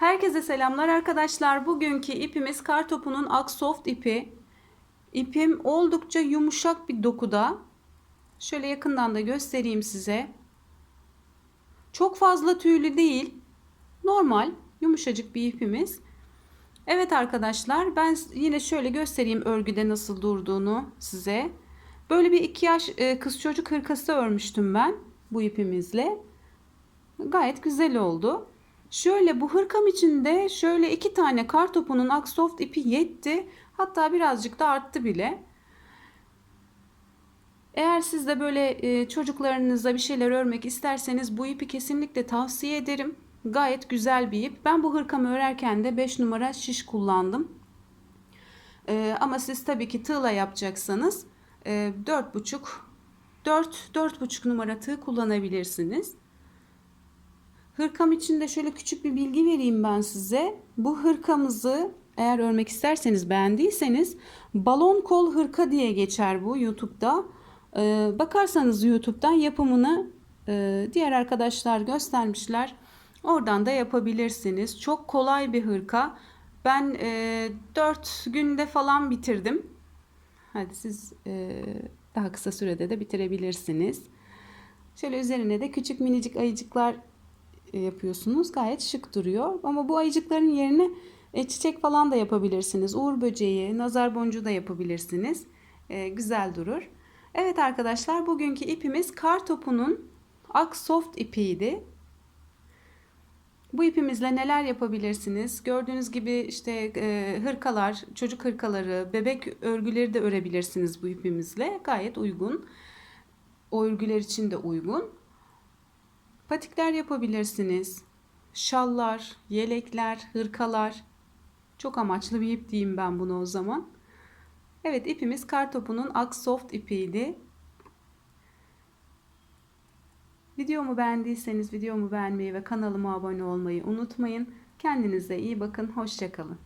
Herkese selamlar arkadaşlar. Bugünkü ipimiz Kartopu'nun Aksoft ipi. İpim oldukça yumuşak bir dokuda. Şöyle yakından da göstereyim size. Çok fazla tüylü değil. Normal, yumuşacık bir ipimiz. Evet arkadaşlar ben yine şöyle göstereyim örgüde nasıl durduğunu size. Böyle bir iki yaş e, kız çocuk hırkası örmüştüm ben bu ipimizle. Gayet güzel oldu. Şöyle bu hırkam içinde şöyle iki tane kartopunun aksoft ipi yetti. Hatta birazcık da arttı bile. Eğer siz de böyle e, çocuklarınıza bir şeyler örmek isterseniz bu ipi kesinlikle tavsiye ederim. Gayet güzel bir ip. Ben bu hırkamı örerken de 5 numara şiş kullandım. E, ama siz tabii ki tığla yapacaksanız e, 4,5 4 4,5 numara tığ kullanabilirsiniz. Hırkam için de şöyle küçük bir bilgi vereyim ben size. Bu hırkamızı eğer örmek isterseniz beğendiyseniz balon kol hırka diye geçer bu YouTube'da. Ee, bakarsanız YouTube'dan yapımını e, diğer arkadaşlar göstermişler. Oradan da yapabilirsiniz. Çok kolay bir hırka. Ben e, 4 günde falan bitirdim. Hadi siz e, daha kısa sürede de bitirebilirsiniz. Şöyle üzerine de küçük minicik ayıcıklar yapıyorsunuz. Gayet şık duruyor. Ama bu ayıcıkların yerine e, çiçek falan da yapabilirsiniz. Uğur böceği, nazar boncuğu da yapabilirsiniz. E, güzel durur. Evet arkadaşlar bugünkü ipimiz kar topunun ak soft ipiydi. Bu ipimizle neler yapabilirsiniz? Gördüğünüz gibi işte e, hırkalar, çocuk hırkaları, bebek örgüleri de örebilirsiniz bu ipimizle. Gayet uygun. O örgüler için de uygun. Patikler yapabilirsiniz. Şallar, yelekler, hırkalar. Çok amaçlı bir ip diyeyim ben bunu o zaman. Evet ipimiz kartopunun Aksoft ipiydi. Videomu beğendiyseniz videomu beğenmeyi ve kanalıma abone olmayı unutmayın. Kendinize iyi bakın. Hoşçakalın.